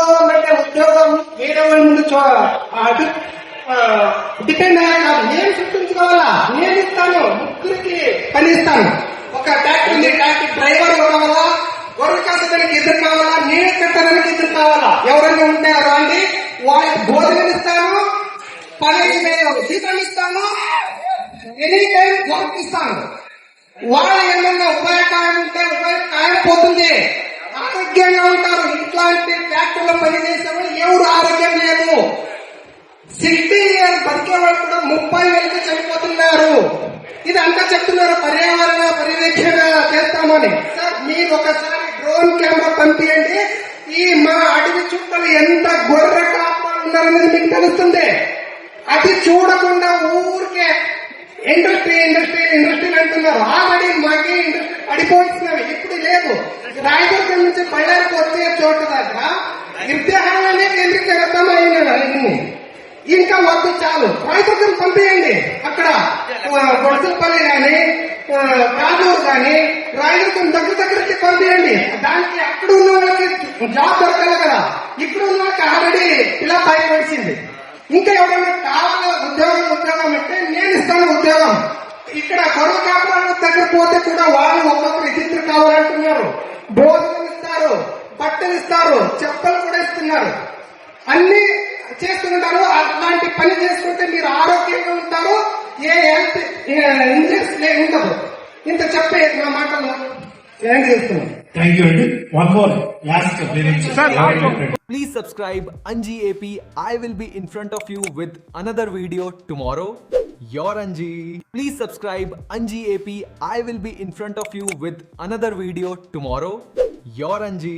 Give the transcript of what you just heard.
ఉద్యోగం అంటే ఉద్యోగం వేరే వాళ్ళ ముందు అటు డిపెండ్ అయ్యా కాదు. నేను సృష్టించుకోవాలా? నేను ఇస్తాను. ముగ్గురికి పని ఇస్తాను. ఒక ట్యాక్సీ ఉంది. ట్యాక్సీ డ్రైవర్ కావాలా గొర్రె కాసడానికి ఇద్దరు కావాలా? నేను కట్టడానికి ఇద్దరు కావాలా? ఎవరైనా ఉంటే రాండి వాళ్ళకి భోజనం ఇస్తాను పని జీతం ఇస్తాను ఎనీ టైం వర్క్ ఇస్తాను. వాళ్ళు ఏమన్నా ఉపాయకాయం ఉంటే ఉపాయకాయం పోతుంది ఆరోగ్యంగా ఉంటారు. ఇంట్లో ఫ్యాక్టరీలో పనిచేసే వాళ్ళు ఎవరు ఆరోగ్యం లేదు. సిక్స్టీ ఇయర్ బతికే వాళ్ళు కూడా ముప్పై వేలకి చనిపోతున్నారు. ఇది అంతా చెప్తున్నారు పర్యావరణ పరిరక్షణ చేస్తామని. సార్ మీరు ఒకసారి డ్రోన్ కెమెరా పంపించండి ఈ మా అడవి చుట్టలు ఎంత గొర్రె కాపాలు ఉన్నారనేది మీకు తెలుస్తుంది. అది చూడకుండా ఊరికే ఇండస్ట్రీ ఇండస్ట్రీ ఇండస్ట్రీ అంటున్నారు. ఆల్రెడీ మాకే ఇండస్ట్రీ పడిపోతున్నవి ఇంకా వద్దు చాలు. రాయదుర్గం పంపేయండి. అక్కడ గొడసలపల్లి గాని కాజూరు గాని రాయదుర్గం దగ్గర దగ్గరికి పంపేయండి. దానికి అక్కడ ఉన్న వాళ్ళకి జాబ్ దొరకాలి కదా. ఇక్కడ ఉన్న వాళ్ళకి ఆల్రెడీ ఇలా పైన వచ్చింది ఇంకా ఎవరైనా కావాలా ఉద్యోగం ఉద్యోగం అంటే నేను ఇస్తాను ఉద్యోగం. ఇక్కడ గొడవ కాపురాల దగ్గర పోతే కూడా వాళ్ళు ఒక్కొక్కరు ఇద్దరు కావాలంటున్నారు. భోజనం ఇస్తారు బట్టలు ఇస్తారు చెప్పలు కూడా ఇస్తున్నారు. అన్ని చేస్తారు చేసుకుంటే మీరు ఆరోగ్యంగా ఉంటారు ఏ హెల్త్ ఇంజెక్స్ ఉండదు ఇంత చెప్పే నా మాటలు ఏం చేస్తున్నాను థ్యాంక్ యూ అండి వన్ మోర్ లాస్ట్ మీరు Please subscribe Anji AP. I will be in front of you with another video tomorrow. Your Anji. Please subscribe Anji AP. I will be in front of you with another video tomorrow. Your Anji.